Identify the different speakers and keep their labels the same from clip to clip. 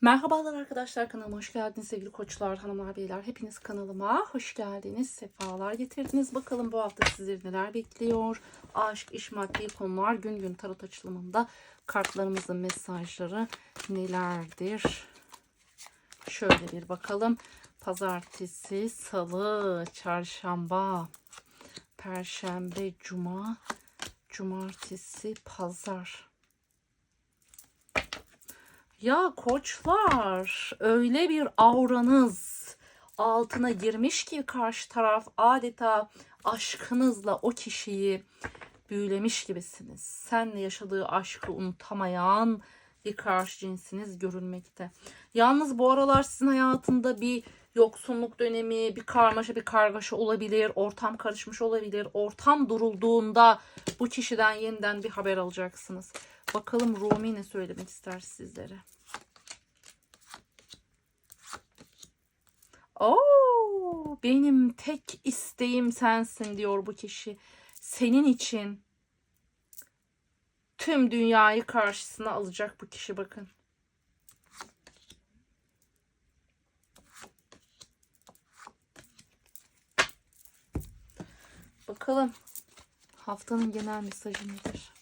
Speaker 1: Merhabalar arkadaşlar kanalıma hoş geldiniz sevgili koçlar, hanımlar, beyler. Hepiniz kanalıma hoş geldiniz, sefalar getirdiniz. Bakalım bu hafta sizleri neler bekliyor? Aşk, iş, maddi konular gün gün tarot açılımında kartlarımızın mesajları nelerdir? Şöyle bir bakalım. Pazartesi, salı, çarşamba, perşembe, cuma, cumartesi, pazar. Ya koçlar öyle bir auranız altına girmiş ki karşı taraf adeta aşkınızla o kişiyi büyülemiş gibisiniz. Senle yaşadığı aşkı unutamayan bir karşı cinsiniz görülmekte. Yalnız bu aralar sizin hayatında bir yoksunluk dönemi, bir karmaşa, bir kargaşa olabilir. Ortam karışmış olabilir. Ortam durulduğunda bu kişiden yeniden bir haber alacaksınız. Bakalım Rumi ne söylemek ister sizlere. Oo, benim tek isteğim sensin diyor bu kişi. Senin için tüm dünyayı karşısına alacak bu kişi bakın. Bakalım haftanın genel mesajı nedir?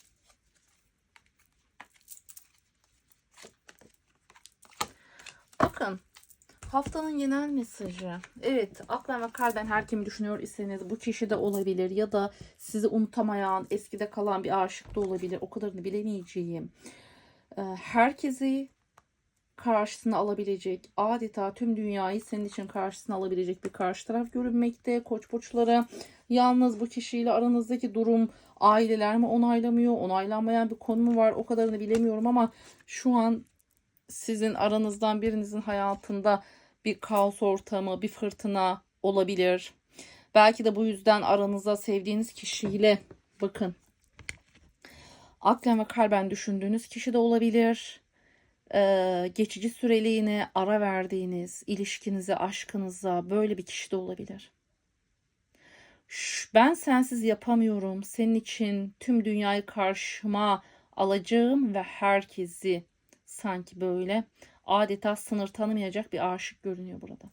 Speaker 1: Bakın haftanın genel mesajı. Evet aklen ve kalben her kimi düşünüyor iseniz bu kişi de olabilir ya da sizi unutamayan eskide kalan bir aşık da olabilir. O kadarını bilemeyeceğim. Ee, Herkesi karşısına alabilecek adeta tüm dünyayı senin için karşısına alabilecek bir karşı taraf görünmekte koç burçları yalnız bu kişiyle aranızdaki durum aileler mi onaylamıyor onaylanmayan bir konu mu var o kadarını bilemiyorum ama şu an sizin aranızdan birinizin hayatında bir kaos ortamı, bir fırtına olabilir. Belki de bu yüzden aranıza sevdiğiniz kişiyle bakın. Aklen ve kalben düşündüğünüz kişi de olabilir. Ee, geçici süreliğine ara verdiğiniz ilişkinize, aşkınıza böyle bir kişi de olabilir. Şş, Ben sensiz yapamıyorum. Senin için tüm dünyayı karşıma alacağım ve herkesi sanki böyle adeta sınır tanımayacak bir aşık görünüyor burada.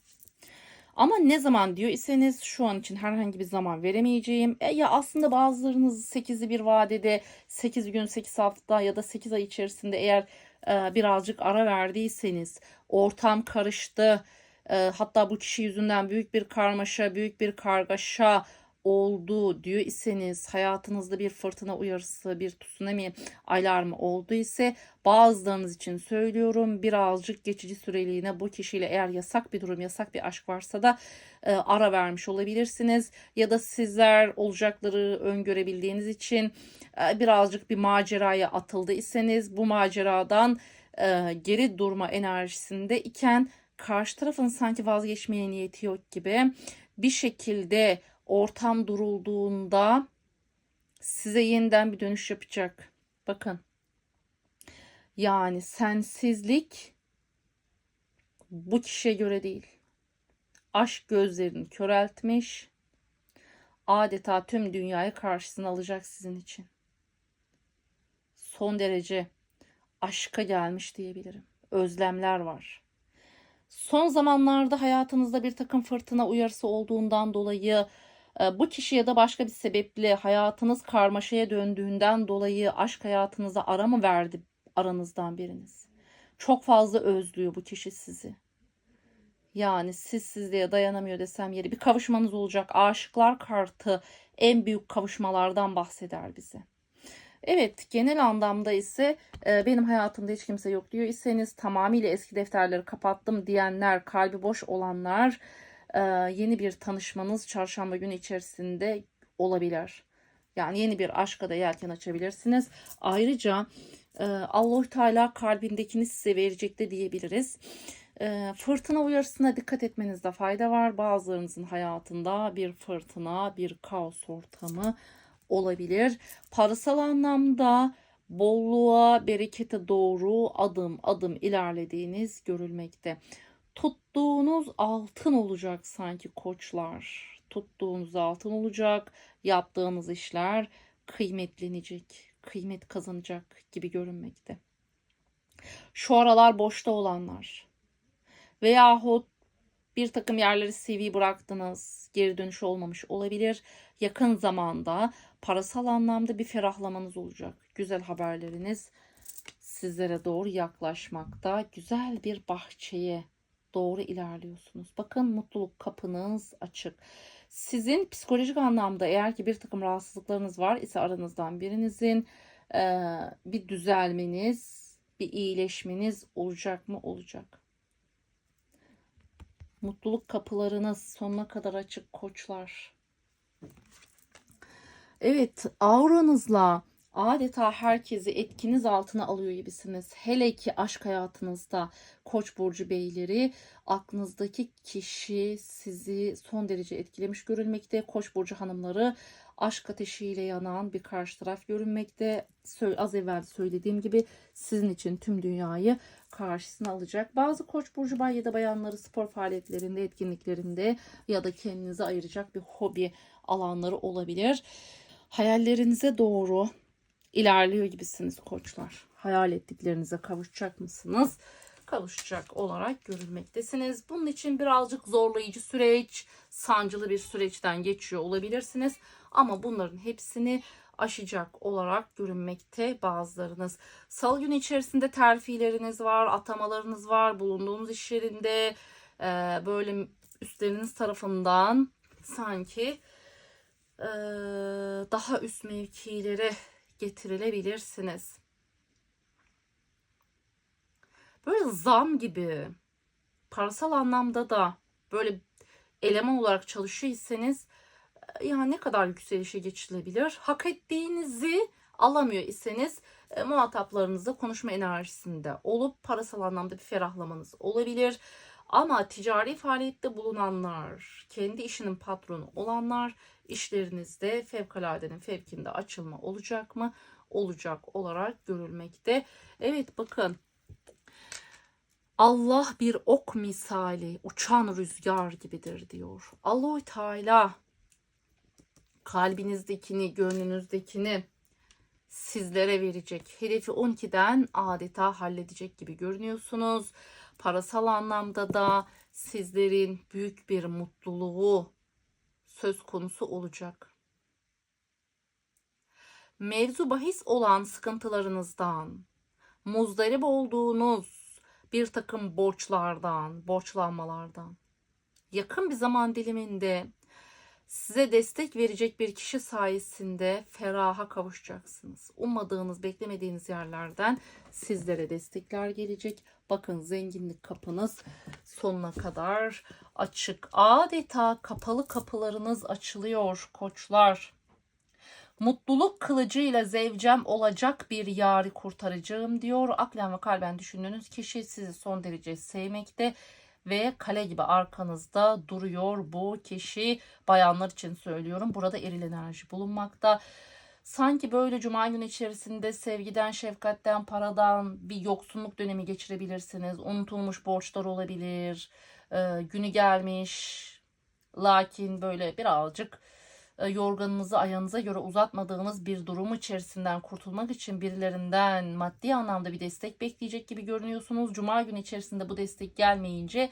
Speaker 1: Ama ne zaman diyor iseniz şu an için herhangi bir zaman veremeyeceğim. E ya aslında bazılarınız 8'i bir vadede 8 gün 8 hafta ya da 8 ay içerisinde eğer e, birazcık ara verdiyseniz ortam karıştı. E, hatta bu kişi yüzünden büyük bir karmaşa, büyük bir kargaşa oldu diyor iseniz hayatınızda bir fırtına uyarısı, bir tsunami alarmı oldu ise bazılarınız için söylüyorum birazcık geçici süreliğine bu kişiyle eğer yasak bir durum, yasak bir aşk varsa da e, ara vermiş olabilirsiniz. Ya da sizler olacakları öngörebildiğiniz için e, birazcık bir maceraya atıldı iseniz bu maceradan e, geri durma enerjisinde iken karşı tarafın sanki vazgeçmeye niyeti yok gibi bir şekilde ortam durulduğunda size yeniden bir dönüş yapacak. Bakın. Yani sensizlik bu kişiye göre değil. Aşk gözlerini köreltmiş. Adeta tüm dünyayı karşısına alacak sizin için. Son derece aşka gelmiş diyebilirim. Özlemler var. Son zamanlarda hayatınızda bir takım fırtına uyarısı olduğundan dolayı bu kişi ya da başka bir sebeple hayatınız karmaşaya döndüğünden dolayı aşk hayatınıza ara mı verdi aranızdan biriniz? Çok fazla özlüyor bu kişi sizi. Yani siz sizliğe dayanamıyor desem yeri bir kavuşmanız olacak. Aşıklar kartı en büyük kavuşmalardan bahseder bize. Evet genel anlamda ise e, benim hayatımda hiç kimse yok diyor iseniz tamamıyla eski defterleri kapattım diyenler kalbi boş olanlar yeni bir tanışmanız çarşamba günü içerisinde olabilir. Yani yeni bir aşka da yelken açabilirsiniz. Ayrıca e, Allah Teala kalbindekini size verecek de diyebiliriz. E, fırtına uyarısına dikkat etmenizde fayda var. Bazılarınızın hayatında bir fırtına, bir kaos ortamı olabilir. Parasal anlamda bolluğa, berekete doğru adım adım ilerlediğiniz görülmekte. Tuttuğunuz altın olacak sanki koçlar. Tuttuğunuz altın olacak. Yaptığınız işler kıymetlenecek, kıymet kazanacak gibi görünmekte. Şu aralar boşta olanlar veyahut bir takım yerleri CV bıraktınız, geri dönüş olmamış olabilir. Yakın zamanda parasal anlamda bir ferahlamanız olacak. Güzel haberleriniz sizlere doğru yaklaşmakta. Güzel bir bahçeye doğru ilerliyorsunuz. Bakın mutluluk kapınız açık. Sizin psikolojik anlamda eğer ki bir takım rahatsızlıklarınız var ise aranızdan birinizin eee, bir düzelmeniz, bir iyileşmeniz olacak mı? Olacak. Mutluluk kapılarınız sonuna kadar açık koçlar. Evet, auranızla adeta herkesi etkiniz altına alıyor gibisiniz. Hele ki aşk hayatınızda Koç burcu beyleri aklınızdaki kişi sizi son derece etkilemiş görülmekte. Koç burcu hanımları aşk ateşiyle yanan bir karşı taraf görünmekte. Az evvel söylediğim gibi sizin için tüm dünyayı karşısına alacak. Bazı Koç burcu bay ya da bayanları spor faaliyetlerinde, etkinliklerinde ya da kendinize ayıracak bir hobi alanları olabilir. Hayallerinize doğru ilerliyor gibisiniz koçlar. Hayal ettiklerinize kavuşacak mısınız? Kavuşacak olarak görülmektesiniz. Bunun için birazcık zorlayıcı süreç, sancılı bir süreçten geçiyor olabilirsiniz. Ama bunların hepsini aşacak olarak görünmekte bazılarınız. Salı günü içerisinde terfileriniz var, atamalarınız var, bulunduğunuz iş yerinde e, böyle üstleriniz tarafından sanki e, daha üst mevkilere getirilebilirsiniz. Böyle zam gibi parasal anlamda da böyle eleman olarak çalışıyorsanız yani ne kadar yükselişe geçilebilir? Hak ettiğinizi alamıyor iseniz e, muhataplarınızla konuşma enerjisinde olup parasal anlamda bir ferahlamanız olabilir. Ama ticari faaliyette bulunanlar, kendi işinin patronu olanlar işlerinizde fevkaladenin fevkinde açılma olacak mı? Olacak olarak görülmekte. Evet bakın Allah bir ok misali uçan rüzgar gibidir diyor. Allahu Teala kalbinizdekini, gönlünüzdekini sizlere verecek. Hedefi 12'den adeta halledecek gibi görünüyorsunuz. Parasal anlamda da sizlerin büyük bir mutluluğu söz konusu olacak. Mevzu bahis olan sıkıntılarınızdan, muzdarip olduğunuz bir takım borçlardan, borçlanmalardan, yakın bir zaman diliminde size destek verecek bir kişi sayesinde feraha kavuşacaksınız. Ummadığınız, beklemediğiniz yerlerden sizlere destekler gelecek. Bakın zenginlik kapınız sonuna kadar açık. Adeta kapalı kapılarınız açılıyor koçlar. Mutluluk kılıcıyla zevcem olacak bir yari kurtaracağım diyor. Aklen ve kalben düşündüğünüz kişi sizi son derece sevmekte ve kale gibi arkanızda duruyor bu kişi. Bayanlar için söylüyorum. Burada eril enerji bulunmakta. Sanki böyle cuma günü içerisinde sevgiden, şefkatten, paradan bir yoksunluk dönemi geçirebilirsiniz. Unutulmuş borçlar olabilir. Ee, günü gelmiş. Lakin böyle birazcık yorganınızı ayağınıza göre uzatmadığınız bir durum içerisinden kurtulmak için birilerinden maddi anlamda bir destek bekleyecek gibi görünüyorsunuz. Cuma günü içerisinde bu destek gelmeyince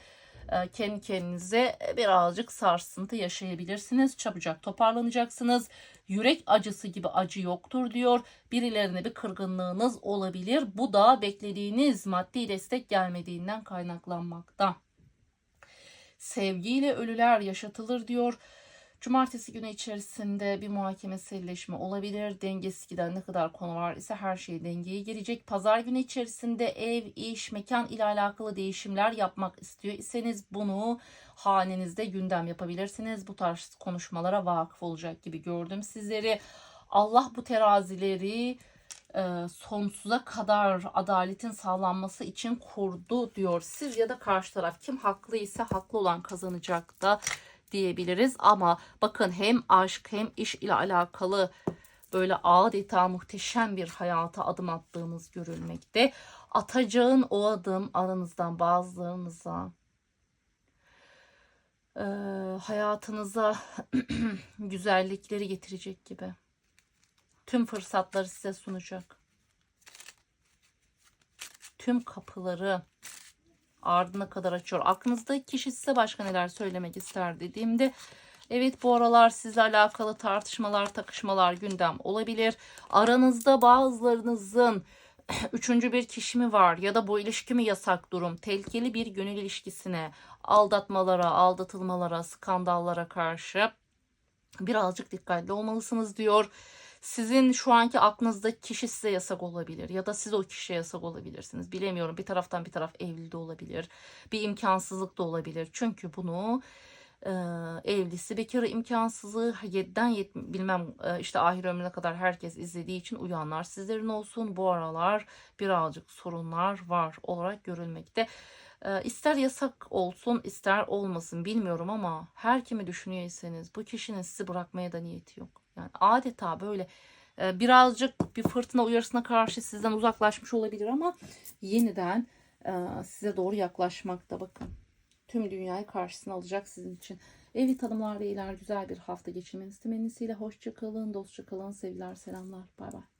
Speaker 1: e, kendi kendinize birazcık sarsıntı yaşayabilirsiniz. Çabucak toparlanacaksınız. Yürek acısı gibi acı yoktur diyor. Birilerine bir kırgınlığınız olabilir. Bu da beklediğiniz maddi destek gelmediğinden kaynaklanmakta. Sevgiyle ölüler yaşatılır diyor. Cumartesi günü içerisinde bir muhakeme silleşme olabilir. Dengesiz giden ne kadar konu var ise her şey dengeye girecek. Pazar günü içerisinde ev, iş, mekan ile alakalı değişimler yapmak istiyor iseniz bunu hanenizde gündem yapabilirsiniz. Bu tarz konuşmalara vakıf olacak gibi gördüm sizleri. Allah bu terazileri e, sonsuza kadar adaletin sağlanması için kurdu diyor. Siz ya da karşı taraf kim haklıysa haklı olan kazanacak da diyebiliriz. Ama bakın hem aşk hem iş ile alakalı böyle adeta muhteşem bir hayata adım attığınız görülmekte. Atacağın o adım aranızdan bazılarınıza e, hayatınıza güzellikleri getirecek gibi. Tüm fırsatları size sunacak. tüm kapıları ardına kadar açıyor. Aklınızdaki kişi size başka neler söylemek ister dediğimde evet bu aralar sizle alakalı tartışmalar, takışmalar gündem olabilir. Aranızda bazılarınızın üçüncü bir kişi mi var ya da bu ilişki mi yasak durum? Tehlikeli bir gönül ilişkisine, aldatmalara, aldatılmalara, skandallara karşı birazcık dikkatli olmalısınız diyor. Sizin şu anki aklınızdaki kişi size yasak olabilir ya da siz o kişiye yasak olabilirsiniz. Bilemiyorum. Bir taraftan bir taraf evli de olabilir. Bir imkansızlık da olabilir. Çünkü bunu e, evlisi bekarı imkansızlığı 7'den 70 bilmem e, işte ahir ömrüne kadar herkes izlediği için uyanlar sizlerin olsun. Bu aralar birazcık sorunlar var olarak görülmekte. E, ister yasak olsun ister olmasın bilmiyorum ama her kimi düşünüyorsanız bu kişinin sizi bırakmaya da niyeti yok. Yani adeta böyle e, birazcık bir fırtına uyarısına karşı sizden uzaklaşmış olabilir ama yeniden e, size doğru yaklaşmakta bakın. Tüm dünyayı karşısına alacak sizin için. Evet hanımlar beyler güzel bir hafta geçirmenizi temennisiyle hoşça kalın, dostça kalın, sevgiler, selamlar. Bay bay.